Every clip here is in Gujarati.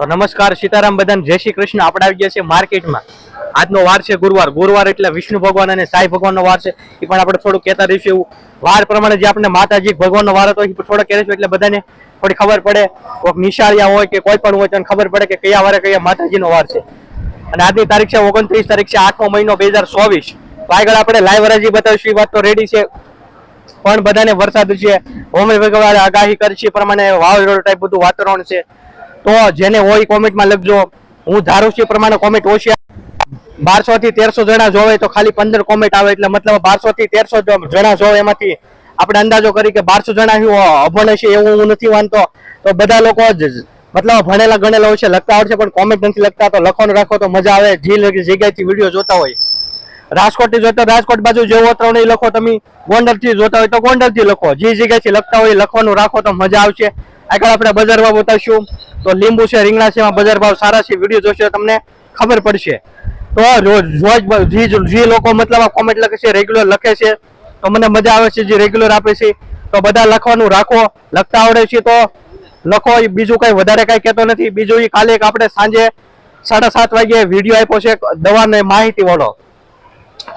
તો નમસ્કાર, સીતારામ બધાને. જય શ્રી કૃષ્ણ. આપણે આવી ગયા છે માર્કેટમાં. આજનો વાર છે ગુરુવાર. ગુરુવાર એટલે વિષ્ણુ ભગવાન અને સાંઈ ભગવાનનો વાર છે. એ પણ આપણે થોડું કહેતા રહીશું એવું. વાર પ્રમાણે જે આપણે માતાજી ભગવાનનો વાર હતો, એ થોડો કહેશું એટલે બધાને થોડી ખબર પડે. કોઈક નિશાળિયા હોય કે કોઈ પણ હોય, તો ખબર પડે કે કયા વારે કયા માતાજીનો વાર છે. અને આજની તારીખ છે ઓગણત્રીસ, તારીખ છે આઠમો મહિનો બે હજાર ચોવીસ. તો આગળ આપણે લાઈવ રાજી બતાવીશું. એ વાત તો રેડી છે. પણ બધાને વરસાદ છે હોમે ભગવાન આગાહી કરી છે. પ્રમાણે વાવાઝોડું ટાઈપ બધું વાતાવરણ છે. તો જેને હોય કોમેન્ટમાં લખજો. હું ધારું છું પ્રમાણે કોમેન્ટ ઓછી બારસો થી તેરસો જણા જોવે તો ખાલી પંદર કોમેન્ટ આવે એટલે મતલબ બારસો થી તેરસો જણા જોવે એમાંથી. આપણે અંદાજો કરી કે બારસો જણા અભણ હશે એવું હું નથી માનતો. તો બધા લોકો જ મતલબ ભણેલા ગણેલા હોય છે, લખતા આવડશે પણ કોમેન્ટ નથી લખતા. તો લખવાનું રાખો તો મજા આવે. જે જગ્યાએથી વીડિયો જોતા હોય. રાજકોટથી જોતા રાજકોટ બાજુ જેવો ત્રણ ઈ લખો તમે. ગોંડલથી જોતા હોય તો ગોંડલથી લખો. જે જગ્યાએથી લખતા હોય લખવાનું રાખો તો મજા આવશે. આગળ આપણે બજાર ભાવ બતાવશું. તો લીંબુ છે, રીંગણા છે, એમાં બજાર ભાવ સારા છે. વીડિયો જોશો તમને ખબર પડશે. તો રોજ જે લોકો મતલબ કોમેન્ટ લખે છે રેગ્યુલર લખે છે, તો મને મજા આવે છે, જે રેગ્યુલર આપે છે. તો બધા લખવાનું રાખો. લખતા આવડે છે તો લખો. બીજું કઈ વધારે કઈ કહેતો નથી. બીજું કાલે આપણે સાંજે સાડા સાત વાગે વીડિયો આપ્યો છે, દવાને માહિતી વાળો.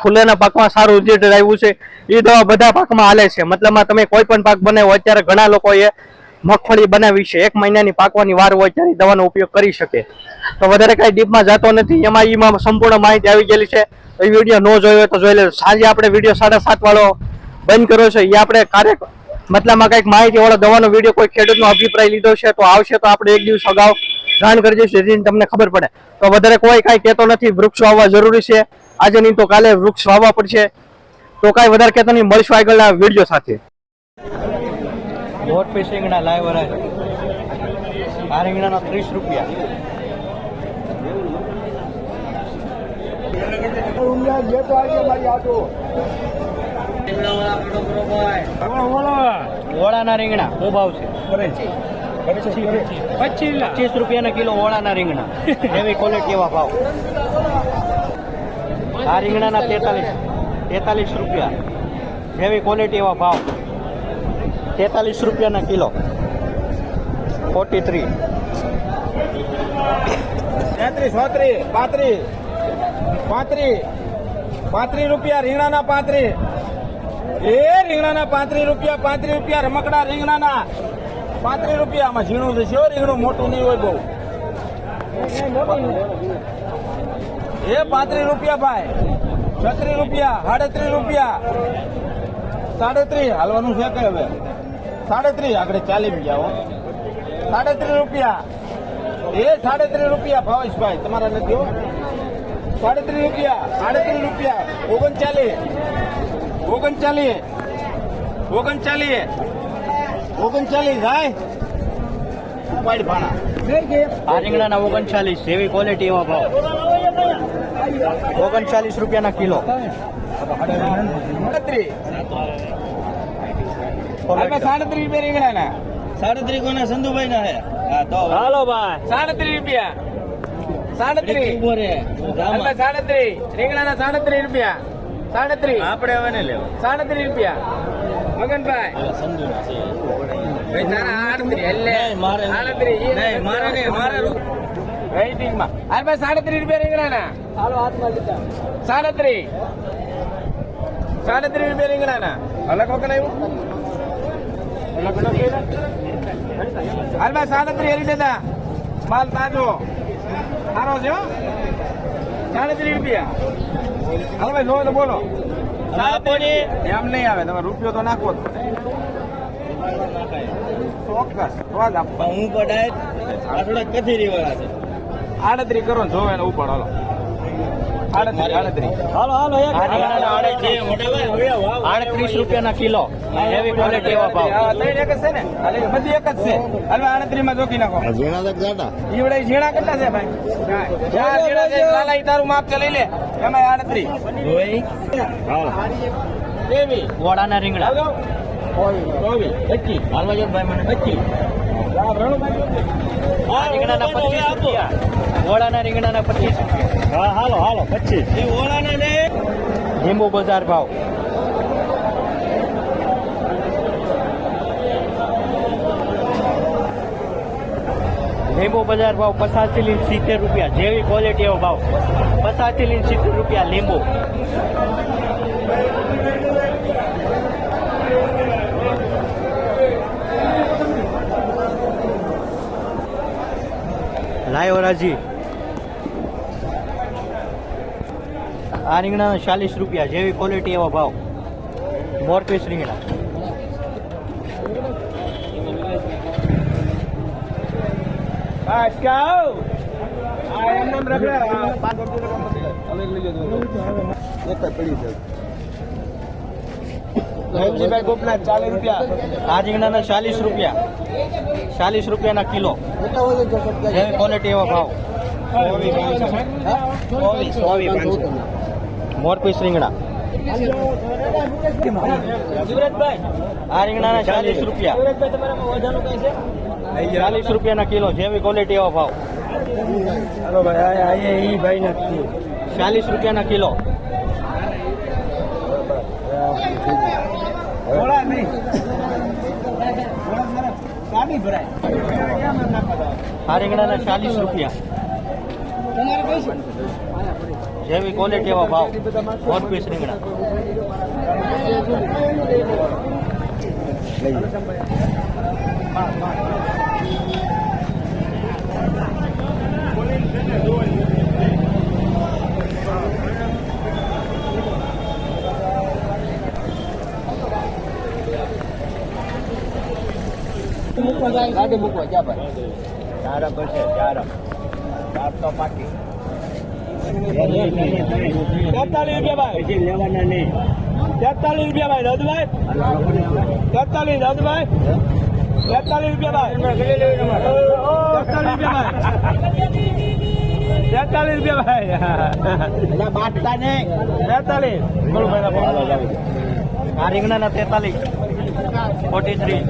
ફૂલેના પાકમાં સારું રિઝલ્ટ આવ્યું છે એ દવા બધા પાકમાં હાલે છે. મતલબમાં તમે કોઈ પણ પાક બનાવો અત્યારે ઘણા લોકોએ મગફળી બનાવી છે. એક મહિનાની પાકવાની વાર હોય ત્યારે દવાનો ઉપયોગ કરી શકે. તો વધારે કઈ ડીપમાં જતો નથી. એમાં એમાં સંપૂર્ણ માહિતી આવી ગયેલી છે. એ વીડિયો ન જોયો હોય તો જોઈ લે સાંજે આપણે વીડિયો સાડા સાત વાળો બંધ કર્યો છે. એ આપણે કાર્ય મતલબમાં કંઈક માહિતી વાળો દવાનો વીડિયો કોઈ ખેડૂતનો અભિપ્રાય લીધો છે તો આવશે તો આપણે એક દિવસ અગાઉ જાણ કરી દઈશું. જેથી તમને ખબર પડે. તો વધારે કોઈ કાંઈ કહેતો નથી. વૃક્ષ વાવવા જરૂરી છે. આજે નહીં તો કાલે વૃક્ષ વાવવા પડશે. તો કાંઈ વધારે કહેતો નહીં. મળશું આગળના વીડિયો સાથે. દોઢ પીસ રીંગણા લાઈવ આ રીંગણાનો ત્રીસ રૂપિયા. ઓળાના રીંગણા શું ભાવ છે. પચીસ રૂપિયાના કિલો ઓળાના રીંગણા. એવી ક્વોલિટી એવા ભાવ. આ રીંગણાના તેતાલીસ તેતાલીસ રૂપિયા. જેવી ક્વોલિટી એવા ભાવ. તેતાલીસ રૂપિયાના કિલો. ફોર્ટી થ્રી તેત્રીસ ચોત્રીસ પાંત્રીસ પાંત્રીસ પાંત્રીસ રૂપિયા રીંગણાના પાંત્રીસ. એ રીંગણાના પાંત્રીસ રૂપિયા પાંત્રીસ રૂપિયા રમકડા રીંગણાના. પાંત્રીસ રૂપિયા આમાં ઝીણું થશે. રીંગણું મોટું નહીં હોય બહુ. એ પાંત્રીસ રૂપિયા ભાઈ. છત્રીસ રૂપિયા, સાડત્રીસ રૂપિયા. સાડત્રીસ. હાલવાનું છે કે હવે? સાડત્રીસ આગળ ચાલી ગયા હો. સાડત્રીસ રૂપિયા. એ સાડત્રીસ રૂપિયા ભાવેશભાઈ તમારા નથી સાડત્રીસ રૂપિયા સાડત્રીસ રૂપિયા ઓગણચાલીસ. ઓગણચાલીસ. ઓગણચાલીસ. ઓગણચાલીસ ભાઈ ઉપાડ ભાણા. આ રીંગણાના ઓગણચાલીસ જેવી ક્વોલિટી એવા ભાવ. ઓગણચાલીસ રૂપિયાના કિલો. સાડત્રીસ. આપણે સાડત્રીસ રૂપિયા રીંગણાના સાડત્રીસ કોના સંધુભાઈ ના હે હા તો હાલો ભાઈ સાડત્રીસ રૂપિયા સાડત્રીસ ઊભો રે આપણે સાડત્રીસ રીંગણાના સાડત્રીસ રૂપિયા સાડત્રીસ આપણે હવે ને લેવા સાડત્રીસ રૂપિયા મગનભાઈ સંધુ ના છે ભાઈ તારા આડત્રીસ એટલે નહીં, મારે નહીં. આડત્રીસ ઈ નહીં, મારે નહીં, મારે રેટિંગમાં હાલ ભાઈ સાડત્રીસ રૂપિયા રીંગણાના સાડત્રીસ સાડત્રીસ રૂપિયા રીંગણાના અલગ વખત આવ્યું અલગ સાડત્રી હરી દાદા માલ તાજો સારો છે સાડત્રી રૂપિયા હાલ ભાઈ તો બોલો એમ નહીં આવે તમે રૂપિયો તો નાખો ચોક્કસ જ આપો હું પડાય આ થોડા છે આડત્રી કરો જોવે ને ઉપર હાલો આડત્રી આડત્રી હાલો હાલો આડત્રીસ રૂપિયાના કિલો. એવી ક્વોલિટી એવા ભાવ. ત્રણ એક જ છે ને? હાલે બધી એક જ છે. હવે આડત્રી માં જોકી નાખો ઝીણા તક જાટા ઈવડે ઝીણા કેટલા છે ભાઈ? ચાર ઝીણા છે લાલા ઈ તારું માપ છે લઈ લે. એમાં આડત્રી જોઈ તેવી રીંગણા. પચીસ. હાલવા જો ભાઈ મને પચીસ. આ રીંગણાના પચીસ રૂપિયા. રીંગણાના પચીસ હા હાલો હાલો પચીસ. એ ને. લીંબુ બજાર ભાવ. લીંબુ બજાર ભાવ પચાસથી લઈને સિત્તેર રૂપિયા, જેવી ક્વોલિટી એવો ભાવ. પચાસથી લઈને સિત્તેર રૂપિયા લીંબુ. લાયો રાજી. આ રીંગણા ચાલીસ રૂપિયા, જેવી ક્વોલિટી એવો ભાવ. મોરપીસ રીંગણા બસ જાઓ આ એમને એમ રખડે આ પાંચ રૂપિયા કામ નથી હવે લઈ લેજો એક જ પડી છે રણજીભાઈ ગોપનાથ ચાલીસ રૂપિયા. આ રીંગણાના ચાલીસ રૂપિયા. ચાલીસ રૂપિયાના કિલો. જેવી ક્વોલિટી એવો ભાવ. મોરપીસ રીંગણા. આ રીંગણાના ચાલીસ રૂપિયા. ચાલીસ રૂપિયાના કિલો જેવી ક્વોલિટી એવો ભાવ હાલો ભાઈ અહીંયા એ ભાઈ નથી ચાલીસ રૂપિયાના કિલો. આ રીંગણાના ચાલીસ રૂપિયા. જેવી ક્વોલિટી એવો ભાવ મોરપીસ રીંગણા. ગાડી મૂકવા જા ભાઈ? ચાર છે ચાર ચાર તો પાકી. તેતાલીસ રૂપિયા ભાઈ. લેવાના નહીં. તેતાલીસ રૂપિયા ભાઈ રદભાઈ તેતાલીસ રદભાઈ તેતાલીસ રૂપિયા ભાઈ. તેતાલીસ રૂપિયા ભાઈ. તેતાલીસ રૂપિયા ભાઈ. બાટતા નહીં. તેતાલીસ. બોલો ભાઈ આ રીંગણાના તેતાલીસ. ફોર્ટી થ્રી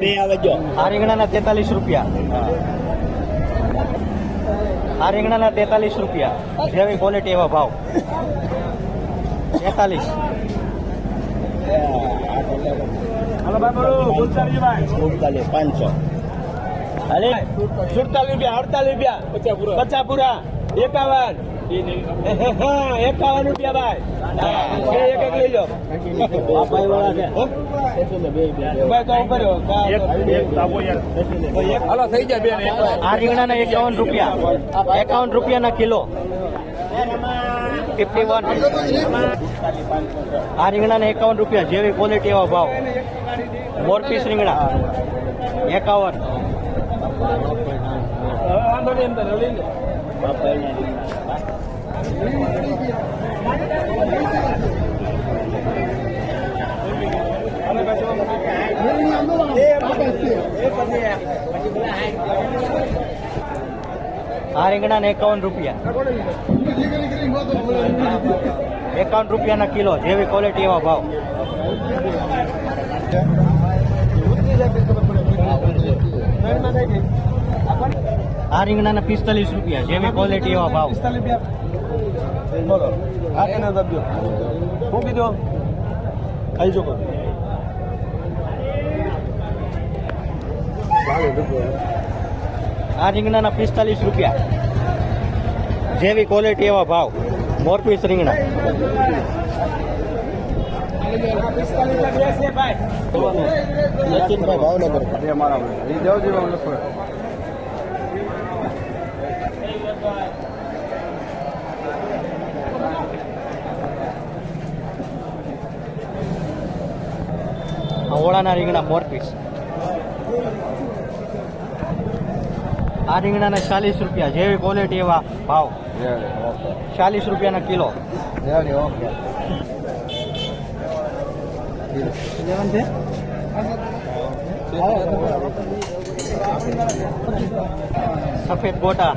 બે આવે જો. આ રીંગણાના તેતાલીસ રૂપિયા. આ રીંગણાના તેતાલીસ રૂપિયા. જેવી ક્વોલિટી એવા ભાવ. તેતાલીસ. પાંચસો. અરે સુડતાલીસ રૂપિયા અડતાલીસ રૂપિયા. પચાસ પૂરા એકાવન. એકાવન. રૂપિયા ભાઈ. એક એક લઈ લો. ભાઈ વાળા છે હો? ભાઈ. તો ઉપર હાલો થઈ જાય બેન આ રીંગણાના એકાવન રૂપિયા. એકાવન રૂપિયાના કિલો. ફિફ્ટી વન આ રીંગણાના એકાવન રૂપિયા. જેવી ક્વોલિટી એવા ભાવ. મોરપીસ રીંગણા. એકાવન. વાંધો રીંગણા ને આ એકાવન રૂપિયા. એકાવન રૂપિયાના કિલો જેવી ક્વોલિટી એવા ભાવ. આ રીંગણાના પિસ્તાલીસ રૂપિયા જેવી ક્વોલિટી એવા ભાવ. પિસ્તાલીસ રૂપિયા. બોલો હા એને દબજો મૂકી દો ખાઈ જો આ રીંગણાના પિસ્તાલીસ રૂપિયા જેવી ક્વોલિટી એવા ભાવ. મોરપીસ રીંગણા ભાવનગર ઓળાના રીંગણા મોરપીસ આ રીંગણાના ચાલીસ રૂપિયા જેવી ક્વોલિટી એવા ભાવ. ચાલીસ રૂપિયાના કિલો. સફેદ ગોટા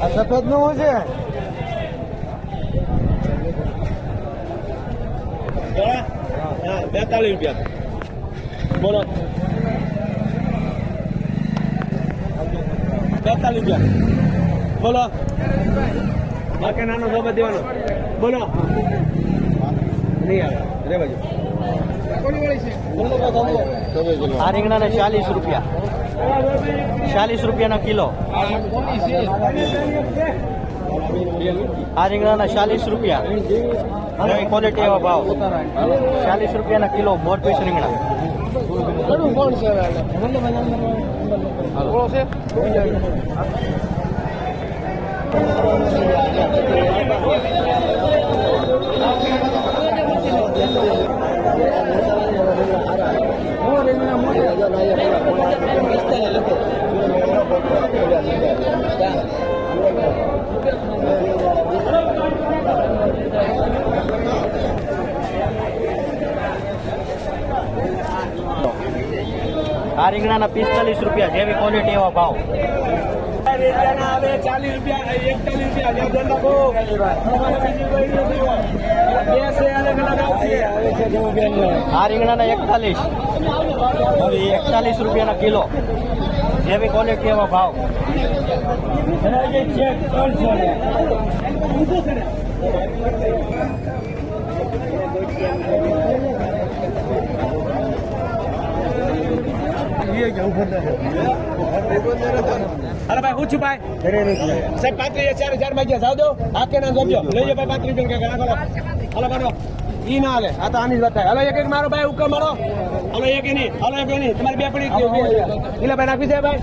આ સફેદનું છે બેતાલીસ રૂપિયા બોલો બેતાલીસ રૂપિયા બોલો બાકી નાનો સોબત દેવાનો બોલો નહીં રીંગણા ને આ ચાલીસ રૂપિયા. ચાલીસ રૂપિયાના કિલો. આ રીંગણાના ચાલીસ રૂપિયા. અને ક્વોલિટી એવા ભાવ. ચાલીસ રૂપિયાના કિલો મોટ પીસ રીંગણા. આ રીંગણાના પિસ્તાલીસ રૂપિયા જેવી ક્વોલિટી એવા ભાવ. ચાલીસ રૂપિયા એકતાલીસ રૂપિયા આ રીંગણાના એકતાલીસ. એકતાલીસ રૂપિયાના કિલો. જેવી ક્વોલિટી એવા ભાવ. અરે ભાઈ હું છું ભાઈ? સાહેબ પાંત્રીસ ચાર હજારમાં ગયા જાવ દો. આ કે ના જોજો. લઈ જાઓ ભાઈ પાંત્રીસ રૂપિયા હાલો મારો ઈ ના હાલે આ તો આની જ વાત થાય. હાલો એક એક મારો ભાઈ હુકમ મારો. હાલો એક એની. હાલો એક એની. તમારી બે પડી ગઈ ભાઈ નાખી દે ભાઈ.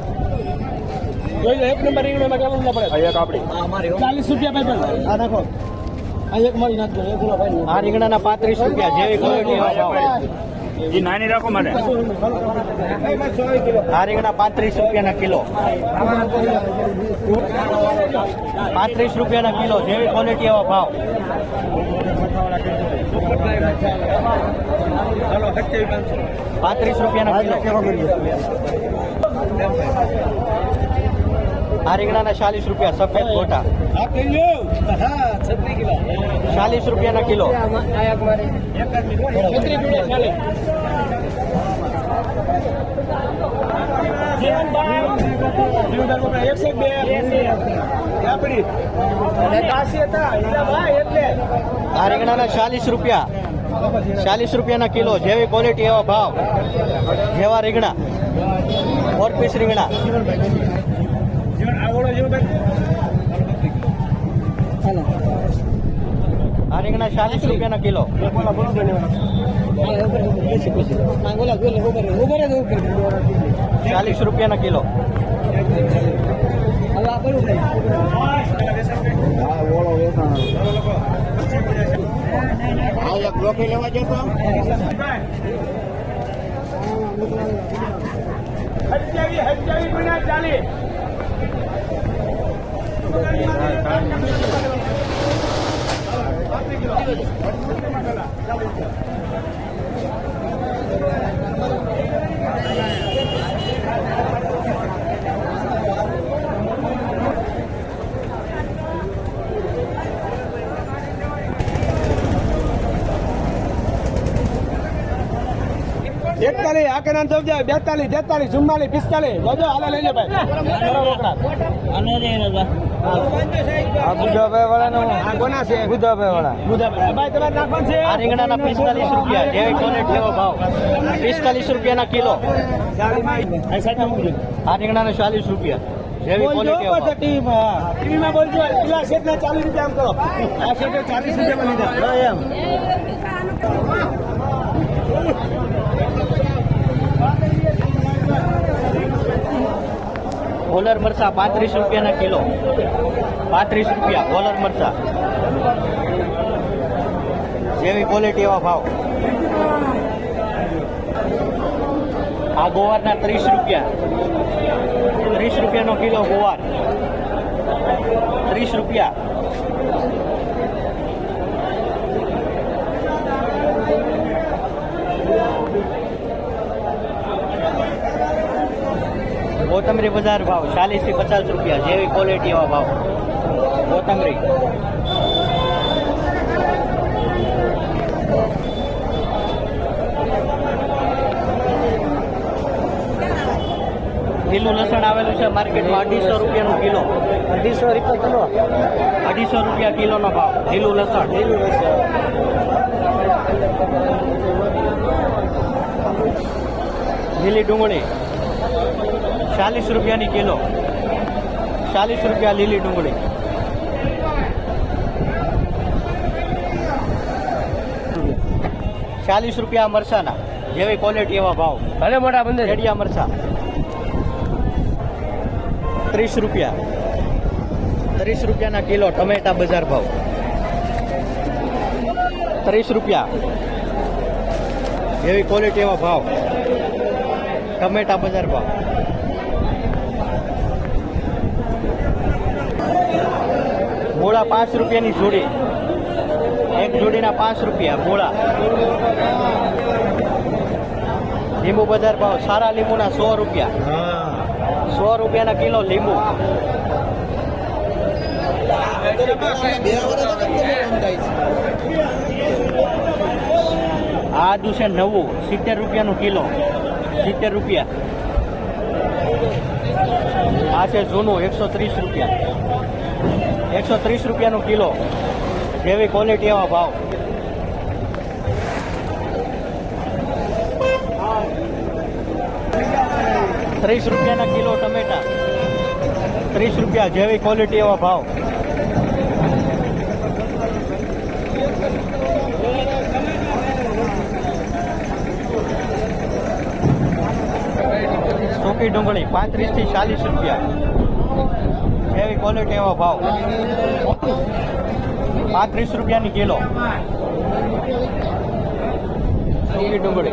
જોઈ લો એક નંબર રીંગણો માં કેવું ના પડે. એક આપણી. ચાલીસ રૂપિયા ભાઈ આ નાખો. આ એક મારી નાખજો. એક બોલો ભાઈ. આ રીંગણાના પાંત્રીસ રૂપિયા જેવી ક્વોલિટી એવા ભાવ એ નાની રાખો મને. આ રીંગણા પાંત્રીસ રૂપિયાના કિલો. પાંત્રીસ રૂપિયાના કિલો જેવી ક્વોલિટી એવા ભાવ. પાંત્રીસ રૂપિયાના કિલો. આ રીંગણાના ચાલીસ રૂપિયા સફેદ ગોટા. ચાલીસ રૂપિયાના કિલો. એકસો બે. આપડી કાશી હતા એટલે. આ રીંગણાના ચાલીસ રૂપિયા. ચાલીસ રૂપિયાના કિલો જેવી ક્વોલિટી એવા ભાવ. જેવા રીંગણા. ફોર પીસ રીંગણા. આ રીંગણા ચાલીસ રૂપિયાના કિલો. ચાલીસ રૂપિયાના કિલો. આ એક લોકી લેવા જતો આ કે નામ સમજાય બેતાલીસ તેતાલીસ ચુમ્માલીસ પિસ્તાલીસ. જોજો હાલા લઈ લે ભાઈ કોના છે? બુધાભાઈ વાળા. ભાઈ તમારે નાખવાનું છે? આ રીંગણાના પિસ્તાલીસ રૂપિયા. જે કોને કેવો ભાવ. પિસ્તાલીસ રૂપિયાના કિલો. આ રીંગણાના ચાલીસ રૂપિયા. જેવી ક્વોલિટી માં ટીવીમાં બોલજો. પેલા શેઠના ચાલીસ રૂપિયા આમ કરો. આ શેઠે ચાલીસ રૂપિયામાં લીધા. એમ. કોલર મરચા પાંત્રીસ રૂપિયાના કિલો. પાંત્રીસ રૂપિયા કોલર મરચા. જેવી ક્વોલિટી એવા ભાવ. આ ગોવારના ત્રીસ રૂપિયા. ત્રીસ રૂપિયાનો કિલો ગોવાર. ત્રીસ રૂપિયા. કોથમરી બજાર ભાવ ચાલીસથી પચાસ રૂપિયા જેવી ક્વોલિટી એવા ભાવ. કોથમરી. લીલું લસણ લસણ આવેલું છે માર્કેટમાં અઢીસો રૂપિયાનું કિલો. અઢીસો રૂપિયા કિલો. અઢીસો રૂપિયા કિલોનો ભાવ લીલું લસણ. લીલું લસણ. લીલી ડુંગળી. ચાલીસ રૂપિયાની કિલો. ચાલીસ રૂપિયા લીલી ડુંગળી. ચાલીસ રૂપિયા મરસાના જેવી ક્વોલિટી એવા ભાવ. ભલે મોટા બંદર રેડિયા મરસા ત્રીસ રૂપિયા. ત્રીસ રૂપિયાના કિલો ટમેટા બજાર ભાવ. ત્રીસ રૂપિયા. એવી ક્વોલિટી એવા ભાવ. ટમેટા બજાર ભાવ. મૂળા પાંચ રૂપિયાની જોડી. એક જોડીના પાંચ રૂપિયા, મૂળા. લીંબુ બજાર ભાવ, સારા લીંબુના સો રૂપિયા. સો રૂપિયાના કિલો લીંબુ. આદુ છે નવું, સિત્તેર રૂપિયાનું કિલો. સિત્તેર રૂપિયા. આ છે જૂનું, એકસો ત્રીસ રૂપિયા. એકસો ત્રીસ રૂપિયાનું કિલો. જેવી ક્વોલિટી એવા ભાવ. ત્રીસ રૂપિયાના કિલો ટમેટા. ત્રીસ રૂપિયા જેવી ક્વોલિટી એવા ભાવ. સૂકી ડુંગળી પાંત્રીસથી ચાલીસ રૂપિયા. જેવી ક્વોલિટી એવો ભાવ. પાંત્રીસ રૂપિયાની કિલો. સૂકી ડુંગળી.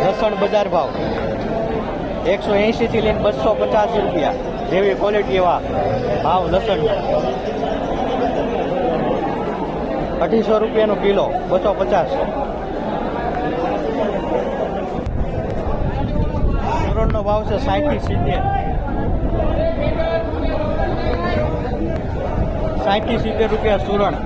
લસણ બજાર ભાવ. એકસો એંશી થી લઈને બસો પચાસ રૂપિયા. જેવી ક્વોલિટી એવા ભાવ લસણ. અઢીસો રૂપિયાનો કિલો, બસો પચાસ. સુરણનો ભાવ છે સાઠથી સિત્તેર. સાઠથી સિત્તેર રૂપિયા સુરણ